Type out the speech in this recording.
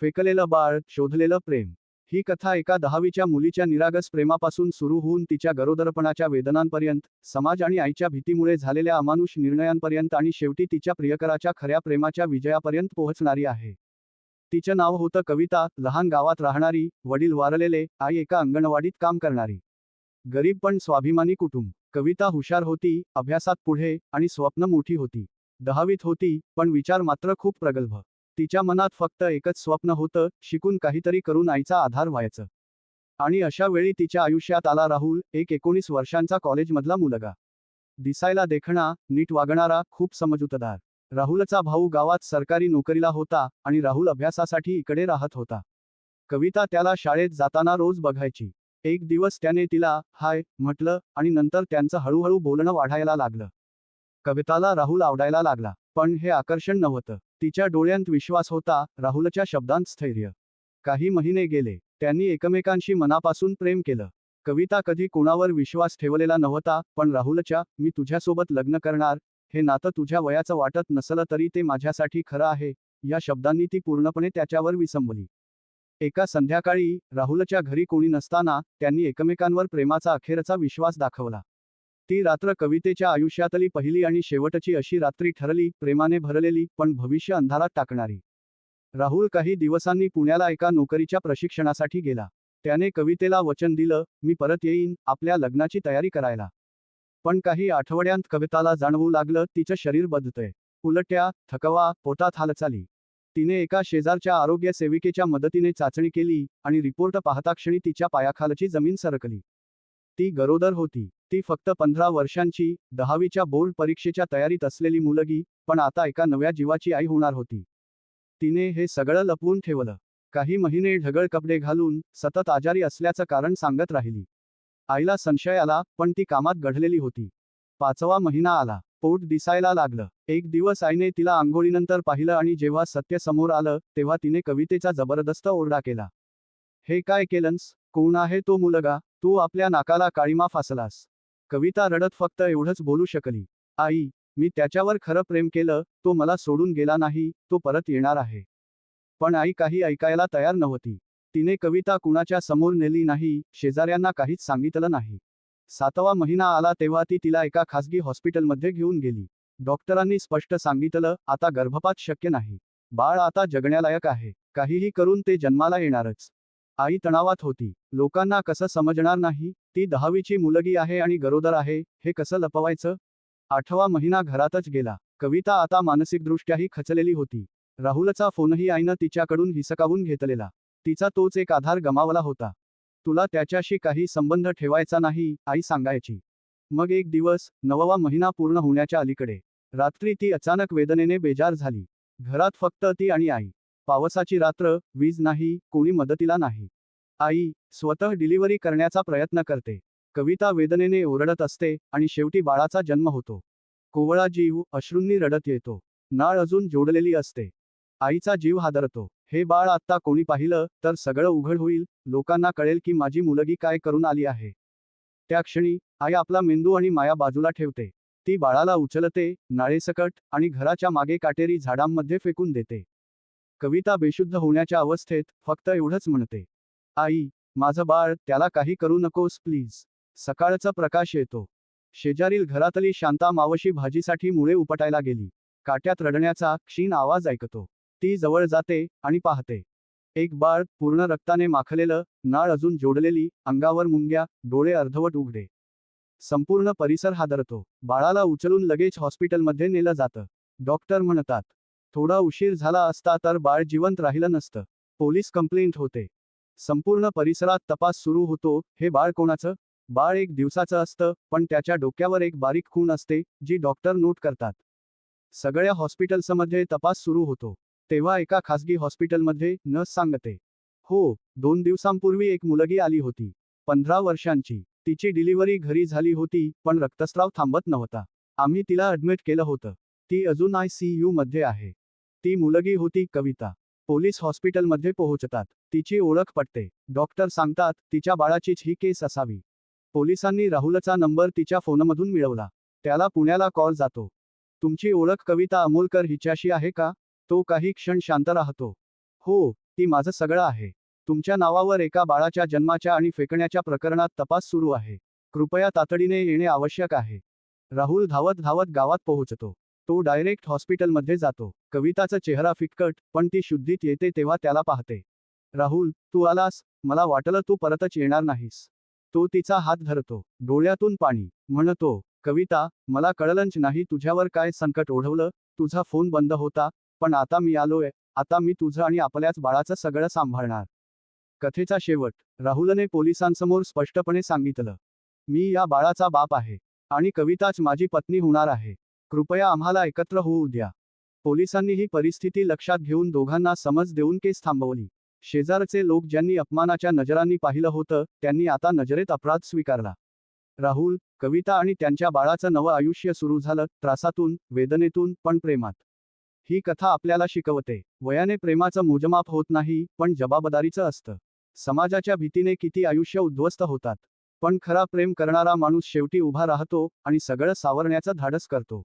फेकलेलं बाळ शोधलेलं प्रेम. ही कथा एका दहावीच्या मुलीच्या निरागस प्रेमापासून सुरू होऊन तिच्या गरोदरपणाच्या वेदनांपर्यंत समाज आणि आईच्या भीतीमुळे झालेल्या अमानुष निर्णयांपर्यंत आणि शेवटी तिच्या प्रियकराच्या खऱ्या प्रेमाच्या विजयापर्यंत पोहोचणारी आहे. तिचं नाव होतं कविता लहान गावात राहणारी वडील वारलेले आई एका अंगणवाडीत काम करणारी. गरीब पण स्वाभिमानी कुटुंब. कविता हुशार होती अभ्यासात पुढे आणि स्वप्न मोठी होती. दहावीत होती पण विचार मात्र खूप प्रगल्भ. तिच्या मनात फक्त एकच स्वप्न होतं शिकून काहीतरी करून आईचा आधार व्हायचं. आणि अशा वेळी तिच्या आयुष्यात आला राहुल एक एकोणीस वर्षांचा कॉलेजमधला मुलगा. दिसायला देखणा नीट वागणारा खूप समजूतदार. राहुलचा भाऊ गावात सरकारी नोकरीला होता आणि राहुल अभ्यासासाठी इकडे राहत होता. कविता त्याला शाळेत जाताना रोज बघायची. एक दिवस त्याने तिला हाय म्हटलं आणि नंतर त्यांचं हळूहळू बोलणं वाढायला लागलं. कविताला राहुल आवडायला लागला पण हे आकर्षण नव्हतं. तिच्या डोळ्यांत विश्वास होता राहुलच्या शब्दांत स्थैर्य. काही महिने गेले त्यांनी एकमेकांशी मनापासून प्रेम केलं. कविता कधी कोणावर विश्वास ठेवलेला नव्हता पण राहुलच्या मी तुझ्यासोबत लग्न करणार हे नातं तुझ्या वयाचं वाटत नसलं तरी ते माझ्यासाठी खरं आहे या शब्दांनी ती पूर्णपणे त्याच्यावर विसंबली. एका संध्याकाळी राहुलच्या घरी कोणी नसताना त्यांनी एकमेकांवर प्रेमाचा अखेरचा विश्वास दाखवला. ती रात्र कवितेच्या आयुष्यातली पहिली आणि शेवटची अशी रात्री ठरली प्रेमाने भरलेली पण भविष्य अंधारात टाकणारी. राहुल काही दिवसांनी पुण्याला एका नोकरीच्या प्रशिक्षणासाठी गेला. त्याने कवितेला वचन दिलं मी परत येईन आपल्या लग्नाची तयारी करायला पण काही आठवड्यांत कविताला जाणवू लागलं तिचं शरीर बदतंय उलट्या थकवा पोटात हालचाली. तिने एका शेजारच्या आरोग्य सेविकेच्या मदतीने चाचणी केली आणि रिपोर्ट पाहताक्षणी तिच्या पायाखालची जमीन सरकली. ती गरोदर होती. ती फक्त पंधरा वर्षांची दहावीच्या बोर्ड परीक्षेच्या तयारीत असलेली मुलगी पण आता एका नव्या जीवाची आई होणार होती. तिने हे सगळं लपवून ठेवलं. काही महिने ढगळ कपडे घालून सतत आजारी असल्याचं कारण सांगत राहिली. आईला संशय आला पण ती कामात घडलेली होती. पाचवा महिना आला. पोट दिसायला लागलं. एक दिवस आईने तिला आंघोळीनंतर पाहिलं आणि जेव्हा सत्य समोर आलं तेव्हा तिने कवितेचा जबरदस्त ओरडा केला. हे काय केलंस? कोण आहे तो मुलगा? तू आपल्या नाकाला काळीमा फासलास. कविता रडत फक्त एवढंच बोलू शकली. आई मी त्याच्यावर खरं प्रेम केलं तो मला सोडून गेला नाही तो परत येणार आहे. पण आई काही ऐकायला तयार नव्हती. तिने कविता कुणाच्या समोर नेली नाही शेजाऱ्यांना काहीच सांगितलं नाही. सातवा महिना आला तेव्हा ती तिला एका खासगी हॉस्पिटलमध्ये घेऊन गेली. डॉक्टरांनी स्पष्ट सांगितलं आता गर्भपात शक्य नाही. बाळ आता जगण्यालायक आहे. काहीही करून ते जन्माला येणारच. आई तणावात होती. लोकांना कसं समजणार नाही ती दहावीची मुलगी आहे आणि गरोदर आहे हे कसं लपवायचं? आठवा महिना घरातच गेला. कविता आता मानसिकदृष्ट्याही खचलेली होती. राहुलचा फोनही आईनं तिच्याकडून हिसकावून घेतलेला. तिचा तोच एक आधार गमावला होता. तुला त्याच्याशी काही संबंध ठेवायचा नाही आई सांगायची. मग एक दिवस नववा महिना पूर्ण होण्याच्या अलीकडे. रात्री ती अचानक वेदनेने बेजार झाली. घरात फक्त ती आणि आई. पावसाची रात्र वीज नाही कोणी मदतीला नाही. आई स्वतः डिलिव्हरी करण्याचा प्रयत्न करते. कविता वेदनेने ओरडत असते आणि शेवटी बाळाचा जन्म होतो. कोवळा जीव अश्रूंनी रडत येतो. नाळ अजून जोडलेली असते. आईचा जीव हादरतो. हे बाळ आत्ता कोणी पाहिलं तर सगळं उघड होईल लोकांना कळेल की माझी मुलगी काय करून आली आहे. त्या क्षणी आई आपला मेंदू आणि माया बाजूला ठेवते. ती बाळाला उचलते नाळेसकट आणि घराच्या मागे काटेरी झाडांमध्ये फेकून देते. कविता बेशुद्ध होण्याच्या अवस्थेत फक्त एवढंच म्हणते. आई माझं बाळ त्याला काही करू नकोस प्लीज. सकाळचा प्रकाश येतो. शेजारील घरातली शांता मावशी भाजीसाठी मुळे उपटायला गेली. काट्यात रडण्याचा क्षीण आवाज ऐकतो. ती जवळ जाते आणि पाहते. एक बाळ पूर्ण रक्ताने माखलेलं नाळ अजून जोडलेली अंगावर मुंग्या डोळे अर्धवट उघडे. संपूर्ण परिसर हादरतो. बाळाला उचलून लगेच हॉस्पिटलमध्ये नेलं जातं. डॉक्टर म्हणतात थोडा उशीर झाला असता तर बाळ जिवंत राहिलं नसतं. पोलीस कंप्लेंट होते. संपूर्ण परिसरात तपास सुरू होतो. हे बाळ कोणाचं? बाळ एक दिवसाचं असतं पण त्याच्या डोक्यावर एक बारीक खूण असते जी डॉक्टर नोट करतात. सगळ्या हॉस्पिटल्समध्ये तपास सुरू होतो. तेव्हा एका खासगी हॉस्पिटलमध्ये नर्स सांगते. हो दोन दिवसांपूर्वी एक मुलगी आली होती. पंधरा वर्षांची. तिची डिलिव्हरी घरी झाली होती पण रक्तस्राव थांबत नव्हता. आम्ही तिला ऍडमिट केलं होतं. ती अजून आय सी यू मध्ये आहे. ती मुलगी होती कविता. पोलीस हॉस्पिटलमध्ये पोहोचतात. तिची ओळख पटते. डॉक्टर सांगतात तिच्या बाळाचीच ही केस असावी. पोलिसांनी राहुलचा नंबर तिच्या फोनमधून मिळवला. त्याला पुण्याला कॉल जातो. तुमची ओळख कविता अमोलकर हिच्याशी आहे का? तो काही क्षण शांत राहतो. हो ती माझं सगळं आहे. तुमच्या नावावर एका बाळाच्या जन्माच्या आणि फेकण्याच्या प्रकरणात तपास सुरू आहे. कृपया तातडीने येणे आवश्यक आहे. राहुल धावत धावत गावात पोहोचतो. तो डायरेक्ट हॉस्पिटलमध्ये जातो. कविताचा चेहरा फिटकट पण ती शुद्धीत येते तेव्हा त्याला पाहते. राहुल तू आलास? मला वाटलं तू परतच येणार नाहीस. तो तिचा हात धरतो. डोळ्यातून पाणी. म्हणतो कविता मला कळलंच नाही तुझ्यावर काय संकट ओढवलं. तुझा फोन बंद होता पण आता मी आलोय. आता मी तुझं आणि आपल्याच बाळाचं सगळं सांभाळणार. कथेचा शेवट. राहुलने पोलिसांसमोर स्पष्टपणे सांगितलं. मी या बाळाचा बाप आहे आणि कविताच माझी पत्नी होणार आहे. कृपया आम्हाला एकत्र होऊ द्या. पोलिसांनी ही परिस्थिती लक्षात घेऊन दोघांना समज देऊन केस थांबवली. शेजारचे लोक ज्यांनी अपमानाच्या नजरांनी पाहिलं होतं त्यांनी आता नजरेत अपराध स्वीकारला. राहुल कविता आणि त्यांच्या बाळाचं नवं आयुष्य सुरू झालं त्रासातून वेदनेतून पण प्रेमात. ही कथा आपल्याला शिकवते. वयाने प्रेमाचं मोजमाप होत नाही पण जबाबदारीचं असतं. समाजाच्या भीतीने किती आयुष्य उद्ध्वस्त होतात. पण खरा प्रेम करणारा माणूस शेवटी उभा राहतो आणि सगळं सावरण्याचं धाडस करतो.